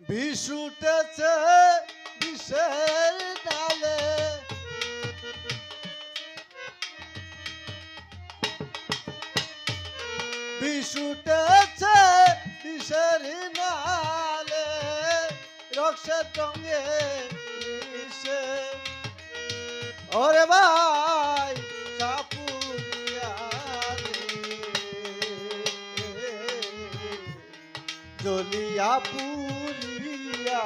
বিষ উঠেছে ডালে। বিষ উঠেছে নালে রক্সের টঙ্গে মিশে। ওরে ভাই জলিয়া পুরিয়া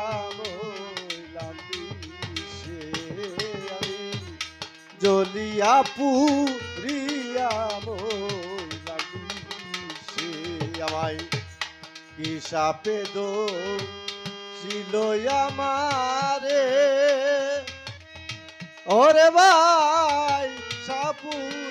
জলিয়া পুরিয়া বিষে আমায়। দো ছিল আমারে। ওরে ভাই সাপুরিয়া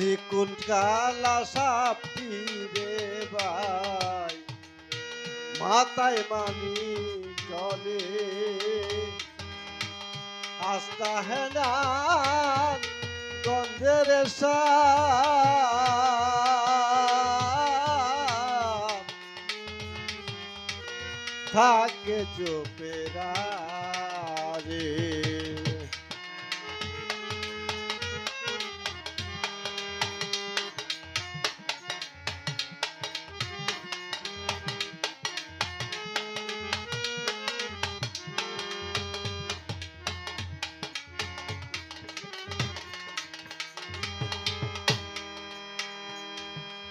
চিকুন কালা সাপটি রে ভাই মাথায় মানি চলে। আস্তা হেনান গন্ধের থাকে চোপেরা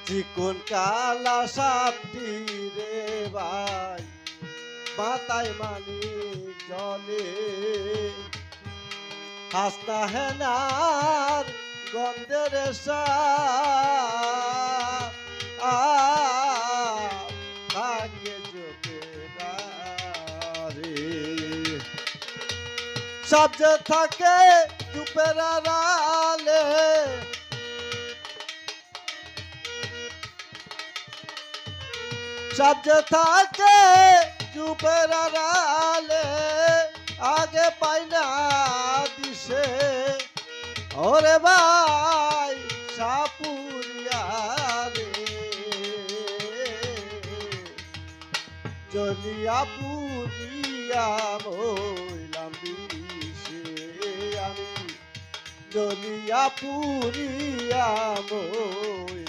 চিকন কালা সাপটি রে ভাই, মাথায় মানি চলে। হাসনা হেনার গন্ধের সাপ আপ রে সব যে থাকে চুপের আড়ালে যে থাকে চুপের আড়ালে, আগে পাই না দিশে। ওরে ভাই, সাপুরিয়া রে। জলিয়া পুরিয়া মইলাম বিষে আমি। জলিয়া পুরিয়া মইলাম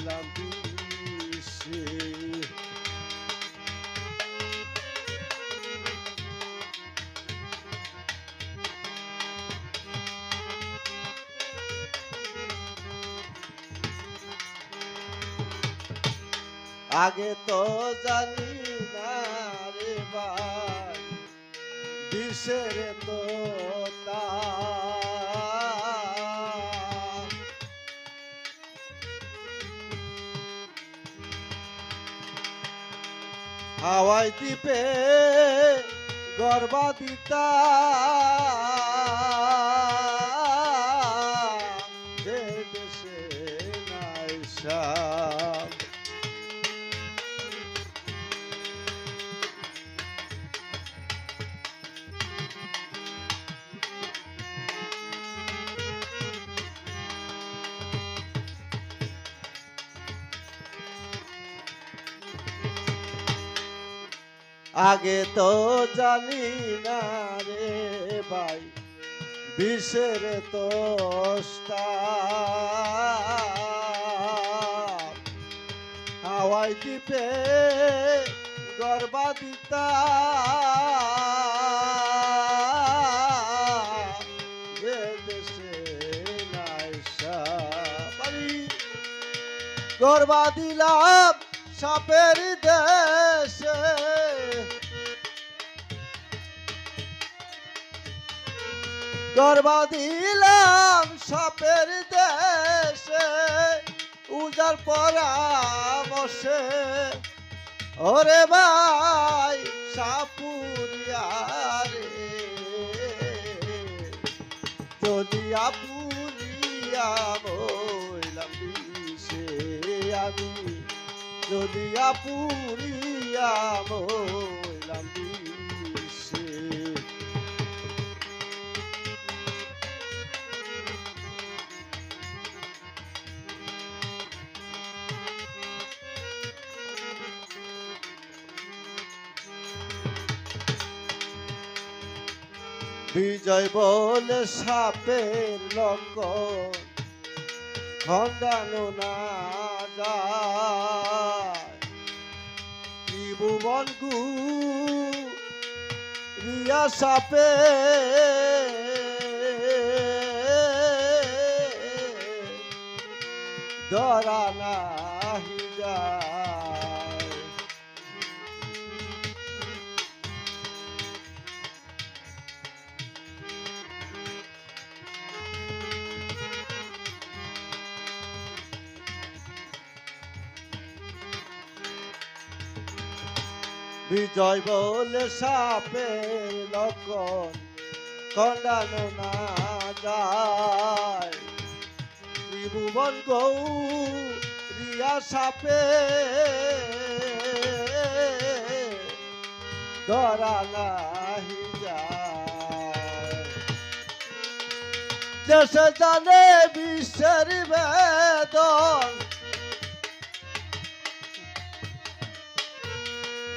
আগে তো জানি না রে ভাই বিষের তো। হাওয়াই দ্বীপে গর্বাদিতা আগে তো জানি না রে ভাই বিষের তো হাওয়াই দ্বীপে গর্বাদিতা গর্বা দিলাম সাপের দেশে। গর্বা দিলাম সাপের দেশে, উজার পরামর্শে। ওরে ভাই, সাপুরিয়া রে। জলিয়া পুরিয়া বইলাম বিষে আমি জ্বলিয়া পুরিয়া মইলাম বিষে বিজয় বলে সাপের লক্ষণ খণ্ডানো না যায়। ত্রিভুবন গু রিয়া সাপে। ধরা বিজয় বলে সাপের লক্ষণ কন্ডানো না যায়। ত্রিভুবন গৌ রিয়া সাপে, ধরা নাহি যায়। দেশে জানে বিশ্বের বেদন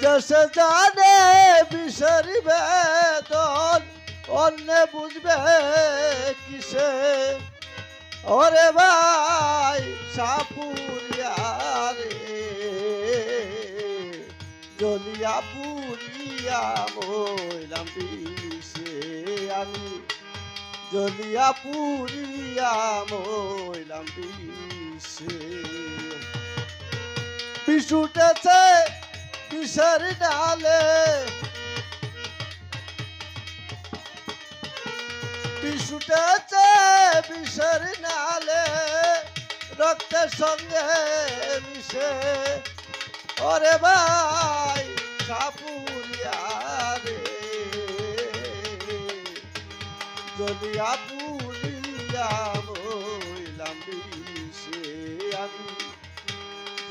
দেশে জানে বিশ্বের বেদন, অন্য বুঝবে কিসে? ওরে ভাই সাপুরিয়া রে জলিয়া পুরিয়া মইলাম বিষে আমি। জলিয়া পুরিয়া মইলাম বিষে। বিশুটেছে বিষের ডালে। বিশুটেছে বিষের নালে রক্তের সঙ্গে মিশে। ওরে ভাই সাপুরিয়া রে। জলিয়া পুরিয়া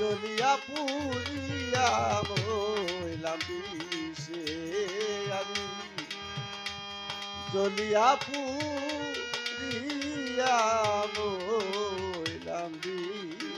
জলিয়া পুরিয়া মইলাম বিষে আমি। জলিয়া পুরিয়া মইলাম বিষে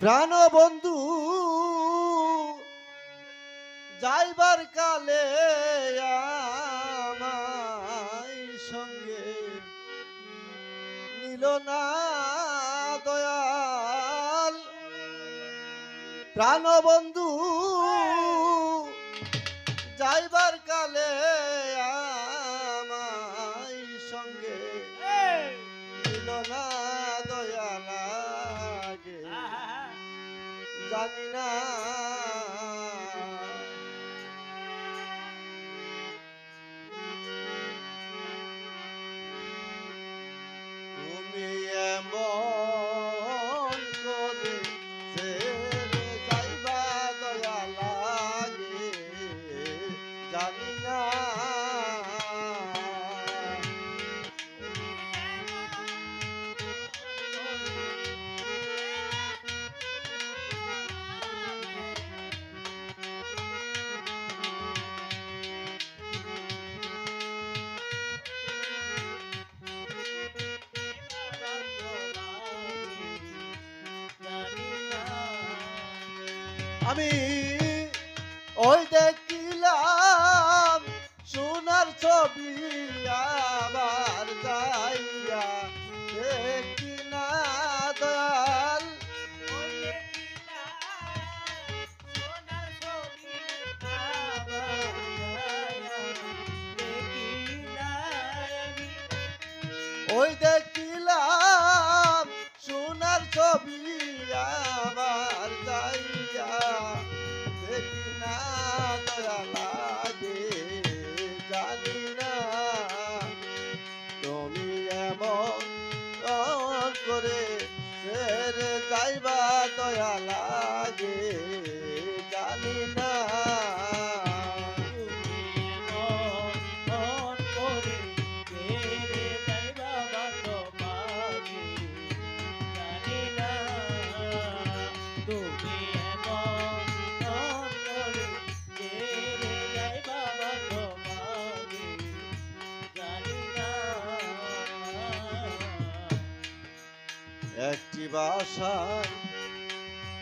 প্রাণ বন্ধু যাইবার কালে আমায় সঙ্গে নিল না দয়াল। প্রাণ বন্ধু আমি ওই দেখিলাম সোনার ছবি আবার যাইয়া দেখি না দয়াল। দয়া লাগে জানি না। একটি বাসায়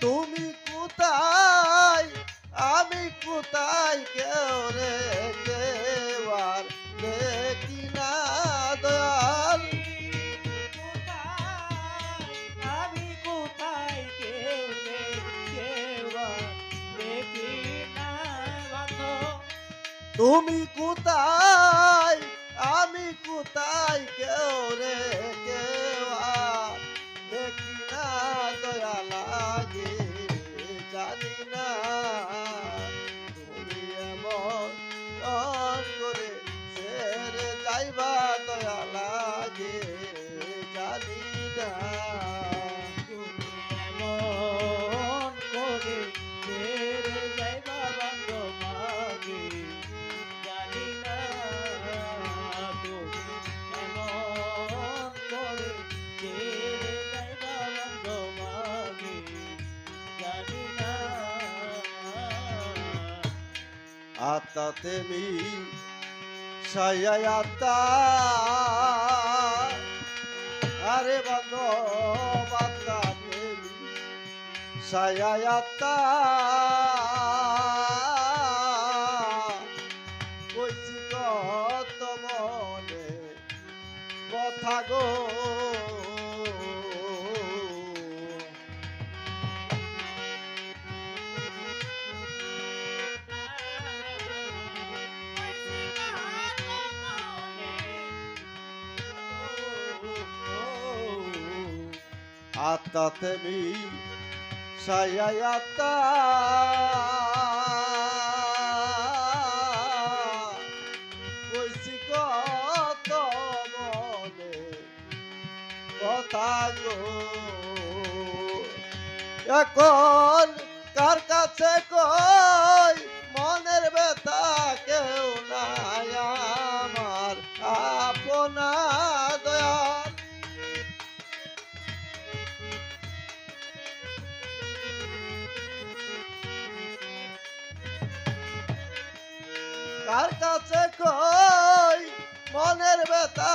তুমি কোথায়? আমি কোথায়? কেউ রে কেউ আর দেখি না দয়াল। আমি কোথায়? কেউ দেখি না তুমি কোথায়? আমি কোথায়? কেউ রে কেউ না তুমি এমন করে সায়াতা কইছি কত মনে কথা গো। আত্মাতে মি সায়াতা কইছি কত মনে কথা গো এখন কার কাছে কই কই? মনের ব্যথা